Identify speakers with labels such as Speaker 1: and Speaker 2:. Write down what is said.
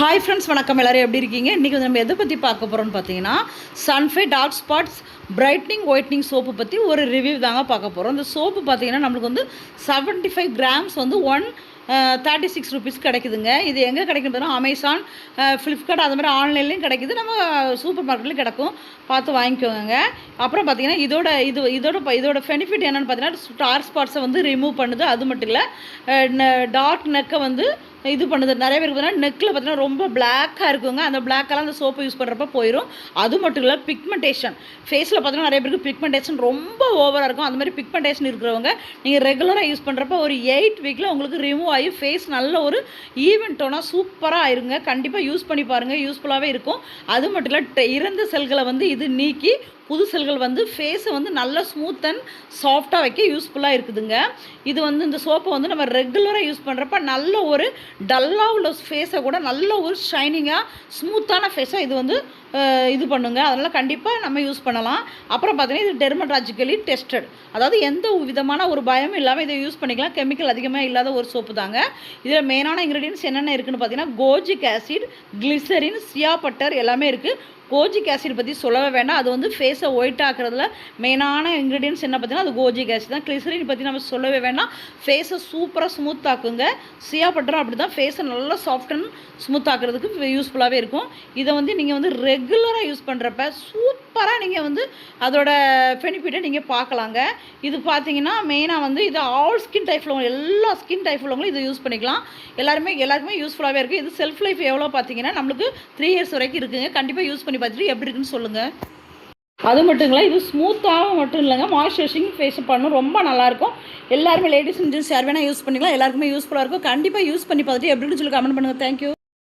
Speaker 1: Hi friends வணக்கம். எல்லாரும் எப்படி இருக்கீங்க? இன்றைக்கி வந்து நம்ம எதை பற்றி பார்க்க போகிறோம்னு பார்த்தீங்கன்னா சன்ஃபை dark spots brightening whitening soap பற்றி ஒரு ரிவ்யூ தாங்க பார்க்க போகிறோம் இந்த சோப்பு பார்த்தீங்கன்னா நம்மளுக்கு வந்து 75 ஃபைவ் கிராம்ஸ் வந்து ஒன் தேர்ட்டி சிக்ஸ் ருபீஸ் கிடைக்குதுங்க. இது எங்கே கிடைக்கும் பார்த்தீங்கன்னா அமேசான் ஃப்ளிப்கார்ட் அது மாதிரி ஆன்லைன்லேயும் கிடைக்குது. நம்ம சூப்பர் மார்க்கெட்லேயும் கிடைக்கும். பார்த்து வாங்கிக்கோங்க. அப்புறம் பார்த்தீங்கன்னா இதோட இது இதோட ப- இதோட பெனிஃபிட் என்னென்னு பார்த்தீங்கன்னா டார்க் ஸ்பாட்ஸை வந்து ரிமூவ் பண்ணுது. அது மட்டும் இல்லை டார்க் நெக்கை வந்து இது பண்ணுது. நிறைய பேருக்கு பார்த்தீங்கன்னா நெக்கில் பார்த்தீங்கன்னா ரொம்ப பிளாக்காக இருக்குங்க. அந்த பிளாக்கெல்லாம் அந்த சோப்பு யூஸ் பண்ணுறப்ப போயிடும் அது மட்டும் இல்லை பிக்மெண்டேஷன் ஃபேஸில் பார்த்தீங்கன்னா நிறைய பேருக்கு பிக்மெண்டேஷன் ரொம்ப ஓவராக இருக்கும். அந்த மாதிரி பிக்மெண்டேஷன் இருக்கிறவங்க நீங்கள் ரெகுலராக யூஸ் பண்ணுறப்ப ஒரு எயிட் வீக்கில் உங்களுக்கு ரிமூவ் ஆகி ஃபேஸ் நல்ல ஒரு ஈவன் டோனாக சூப்பராக ஆயிருங்க. கண்டிப்பாக யூஸ் பண்ணி பாருங்கள் யூஸ்ஃபுல்லாகவே இருக்கும். அது மட்டும் இல்லை டெ- இறந்த செல்களை வந்து இது நீக்கி புது செல்கள் வந்து ஃபேஸை வந்து நல்லா ஸ்மூத் அண்ட் சாஃப்டாக வைக்க யூஸ்ஃபுல்லாக இருக்குதுங்க. இது வந்து இந்த சோப்பை வந்து நம்ம ரெகுலராக யூஸ் பண்ணுறப்ப நல்ல ஒரு டல்லாக உள்ள ஃபேஸை கூட நல்ல ஒரு ஷைனிங்காக ஸ்மூத்தான ஃபேஸாக இது வந்து இது பண்ணுங்க. அதனால் கண்டிப்பாக நம்ம யூஸ் பண்ணலாம். அப்புறம் பார்த்தீங்கன்னா இது டெர்மடாஜிக்கலி டெஸ்டட் அதாவது எந்த விதமான ஒரு பயமும் இல்லாமல் இதை யூஸ் பண்ணிக்கலாம். கெமிக்கல் அதிகமாக இல்லாத ஒரு சோப்பு தாங்க. இதில் மெயினான இன்க்ரீடியன்ஸ் என்னென்ன இருக்குன்னு பார்த்தீங்கன்னா kojic acid glycerin shea butter எல்லாமே இருக்குது கோஜிக் ஆசிட் பற்றி சொல்லவே வேண்டாம். அது வந்து ஃபேஸை ஒயிட் ஆக்குறதுல மெயினான இன்க்ரீடியன்ஸ் என்ன பார்த்தீங்கன்னா அது கோஜிக் ஆசிட் தான். கிளிசரின் பற்றி நம்ம சொல்லவே வேண்டாம். ஃபேஸை சூப்பராக ஸ்மூத் ஆக்குங்க. சியா பட்டரும் அப்படி தான் ஃபேஸை நல்லா சாஃப்ட் அண்ட் ஸ்மூத் ஆக்குறதுக்கு யூஸ்ஃபுல்லாகவே இருக்கும். இதை வந்து நீங்கள் வந்து ரெகுலராக யூஸ் பண்ணுறப்ப சூப்பராக நீங்கள் வந்து அதோட பெனிஃபிட்டை நீங்கள் பார்க்கலாங்க இது பார்த்தீங்கன்னா மெயினாக வந்து இது ஆல் ஸ்கின் டைப் உள்ளவங்க எல்லா ஸ்கின் டைப் உள்ளவங்களும் இதை யூஸ் பண்ணிக்கலாம். எல்லாருமே எல்லாருக்குமே யூஸ்ஃபுல்லாகவே இருக்குது இது செல்ஃப் லைஃப் எவ்வளோ பார்த்தீங்கன்னா நம்மளுக்கு த்ரீ இயர்ஸ் வரைக்கும் இருக்குங்க. கண்டிப்பாக யூஸ் பண்ணி பார்த்துட்டு எப்படி இருக்குன்னு சொல்லுங்கள் அது மட்டும் இல்லை இது ஸ்மூத்தாக மட்டும் இல்லைங்க. மாய்ஸ்சரைசிங் ஃபேஸ் பண்ணும். ரொம்ப நல்லாயிருக்கும். எல்லாருமே லேடிஸ் அண்ட் ஜென்ஸ் யார் வேணால் யூஸ் பண்ணிக்கலாம். எல்லாருக்குமே யூஸ்ஃபுல்லாக இருக்கும். கண்டிப்பாக யூஸ் பண்ணி பார்த்துட்டு எப்படின்னு சொல்லி கமெண்ட் பண்ணுங்கள் தேங்க்யூ